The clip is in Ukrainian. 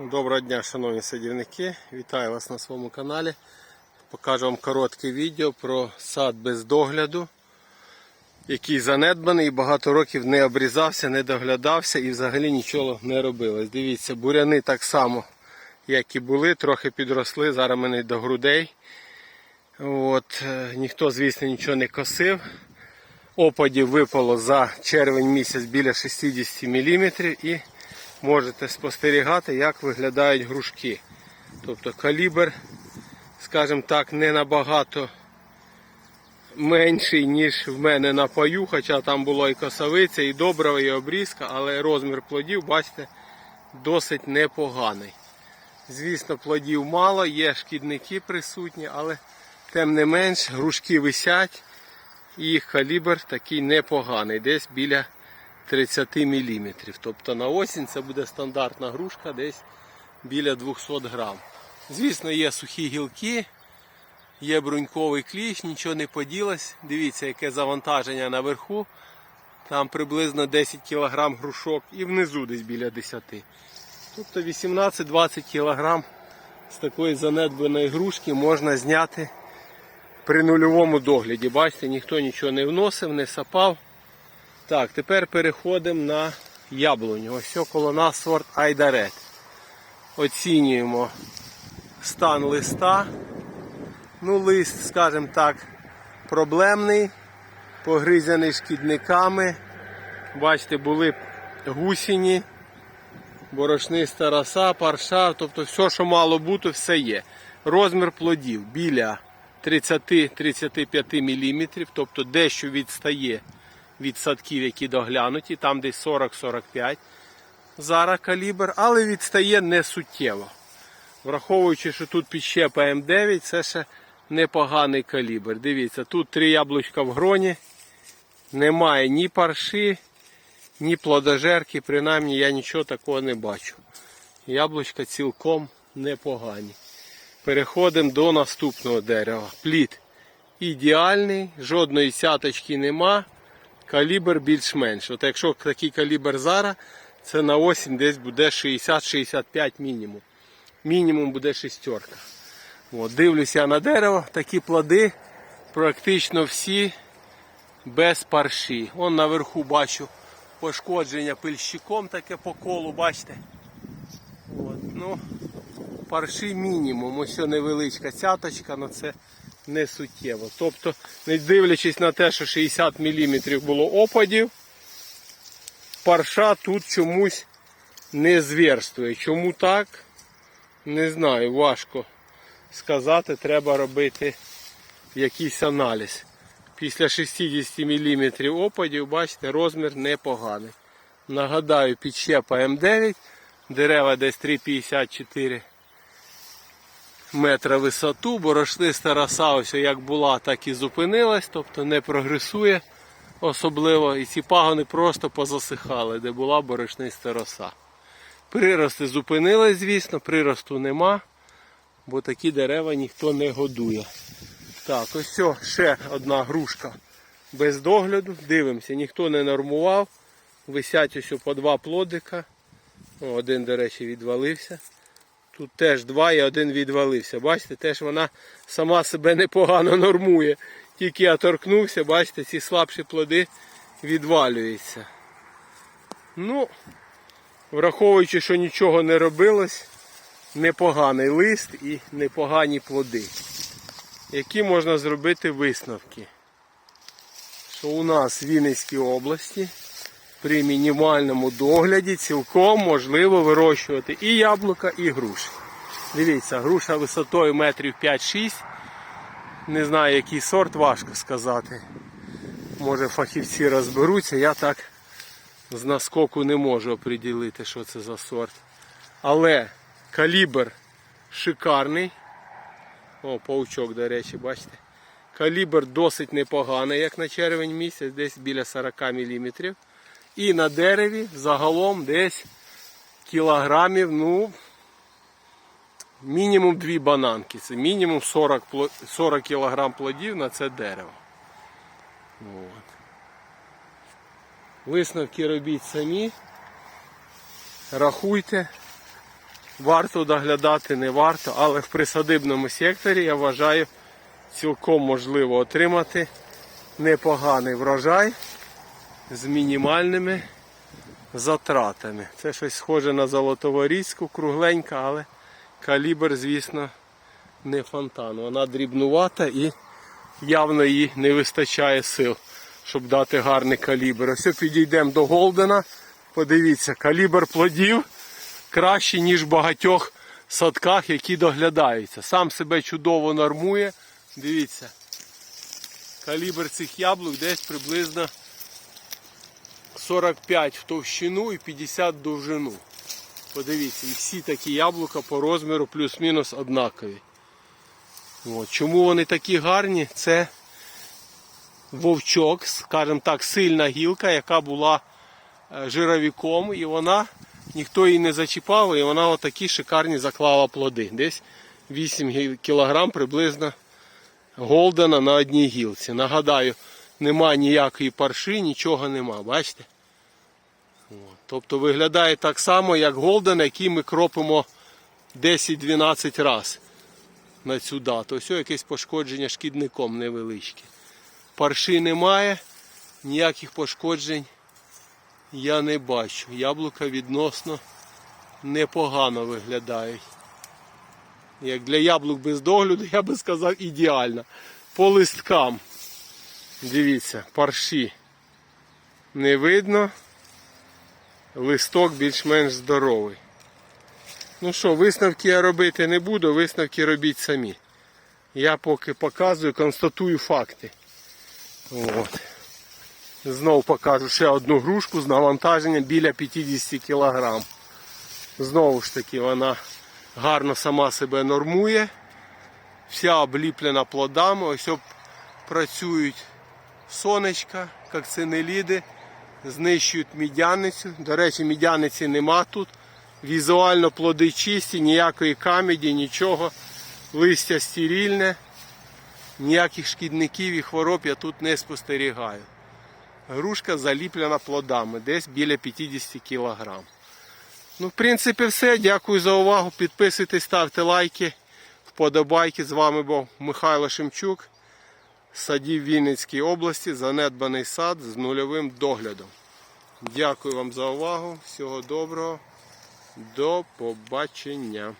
Доброго дня, шановні садівники. Вітаю вас на своєму каналі. Покажу вам коротке відео про сад без догляду, який занедбаний і багато років не обрізався, не доглядався і взагалі нічого не робилось. Дивіться, буряни так само, як і були, трохи підросли. Зараз мене до грудей. От, е, ніхто, звісно, нічого не косив. Опадів випало за червень місяць біля 60 мм і можете спостерігати, як виглядають грушки. Тобто калібр, скажімо так, не набагато менший, ніж в мене на паю, хоча там було і косовиця, і добрива, і обрізка, але розмір плодів, бачите, досить непоганий. Звісно, плодів мало, є шкідники присутні, але тим не менш грушки висять і їх калібр такий непоганий, десь біля 30 мм. Тобто на осінь це буде стандартна грушка десь біля 200 грам. Звісно, є сухі гілки, є бруньковий кліщ, нічого не поділось. Дивіться, яке завантаження наверху. Там приблизно 10 кг грушок і внизу десь біля 10. Тобто 18-20 кг з такої занедбаної грушки можна зняти при нульовому догляді. Бачите, ніхто нічого не вносив, не сапав. Так, тепер переходимо на яблуню. Ось коло нас сорт Айдарет. Оцінюємо стан листа. Ну, лист, скажімо так, проблемний, погризаний шкідниками. Бачите, були гусіні, борошниста роса, парша, тобто все, що мало бути, все є. Розмір плодів біля 30-35 мм, тобто дещо відстає від садків, які доглянуті, там десь 40-45 зараз калібр, але відстає не суттєво. Враховуючи, що тут підщепа М9, це ще непоганий калібр. Дивіться, тут три яблучка в гроні, немає ні парши, ні плодожерки, принаймні я нічого такого не бачу. Яблучка цілком непогані. Переходимо до наступного дерева. Плід ідеальний, жодної сяточки нема калібр більш-менш. От якщо такий калібр зараз, це на осінь десь буде 60-65 мінімум. Мінімум буде шістерка. От, дивлюся на дерево, такі плоди практично всі без парші. Вон наверху бачу пошкодження пильщиком таке по колу, бачите? От, ну, парші мінімум. Ось невеличка цяточка, але це не суттєво. Тобто, не дивлячись на те, що 60 мм було опадів, парша тут чомусь не зверстує. Чому так? Не знаю, важко сказати, треба робити якийсь аналіз. Після 60 мм опадів, бачите, розмір непоганий. Нагадаю, підщепа М9, дерева десь 3,54 метра висоту, борошниста роса ось як була, так і зупинилась, тобто не прогресує особливо. І ці пагони просто позасихали, де була борошниста роса. Прирости зупинились, звісно, приросту нема, бо такі дерева ніхто не годує. Так, ось ще одна грушка без догляду. Дивимося, ніхто не нормував. Висять ось по два плодика. Один, до речі, відвалився. Тут теж два і один відвалився. Бачите, теж вона сама себе непогано нормує. Тільки я торкнувся, бачите, ці слабші плоди відвалюються. Ну, враховуючи, що нічого не робилось, непоганий лист і непогані плоди. Які можна зробити висновки? Що у нас в Вінницькій області при мінімальному догляді цілком можливо вирощувати і яблука, і груші. Дивіться, груша висотою метрів 5-6. Не знаю, який сорт, важко сказати. Може фахівці розберуться, я так з наскоку не можу оприділити, що це за сорт. Але калібр шикарний. О, паучок, до речі, бачите. Калібр досить непоганий, як на червень місяць, десь біля 40 мм. І на дереві загалом десь кілограмів, ну, мінімум дві бананки. Це мінімум 40, 40 кілограм плодів на це дерево. От. Висновки робіть самі. Рахуйте. варто доглядати, не варто, але в присадибному секторі я вважаю цілком можливо отримати непоганий врожай з мінімальними затратами. Це щось схоже на золотоворізьку, кругленька, але калібр, звісно, не фонтан. Вона дрібнувата і явно їй не вистачає сил, щоб дати гарний калібр. Ось підійдемо до Голдена. Подивіться, калібр плодів кращий, ніж в багатьох садках, які доглядаються. Сам себе чудово нормує. Дивіться, калібр цих яблук десь приблизно 45 в товщину і 50 в довжину. Подивіться, і всі такі яблука по розміру плюс-мінус однакові. От. Чому вони такі гарні? Це вовчок, скажімо так, сильна гілка, яка була е, жировиком, і вона ніхто її не зачіпав, і вона отакі шикарні заклала плоди. Десь 8 кг приблизно голдена на одній гілці. Нагадаю, нема ніякої парши, нічого нема, бачите? Тобто виглядає так само, як голден, який ми кропимо 10-12 разів на цю дату. Ось якесь пошкодження шкідником невеличке. Парши немає, ніяких пошкоджень я не бачу. Яблука відносно непогано виглядають. Як для яблук без догляду, я би сказав ідеально. По листкам. Дивіться, парші не видно. Листок більш-менш здоровий. Ну що, висновки я робити не буду, висновки робіть самі. Я поки показую, констатую факти. От. Знову покажу ще одну грушку з навантаженням біля 50 кг. Знову ж таки, вона гарно сама себе нормує. Вся обліплена плодами. Ось працюють сонечка, коксинеліди, знищують мідяницю. До речі, мідяниці нема тут. Візуально плоди чисті, ніякої камеді, нічого. Листя стерильне, ніяких шкідників і хвороб я тут не спостерігаю. Грушка заліплена плодами, десь біля 50 кг. Ну, в принципі, все. Дякую за увагу. Підписуйтесь, ставте лайки, вподобайки. З вами був Михайло Шемчук. Садів Вінницькій області, занедбаний сад з нульовим доглядом. Дякую вам за увагу. Всього доброго. До побачення.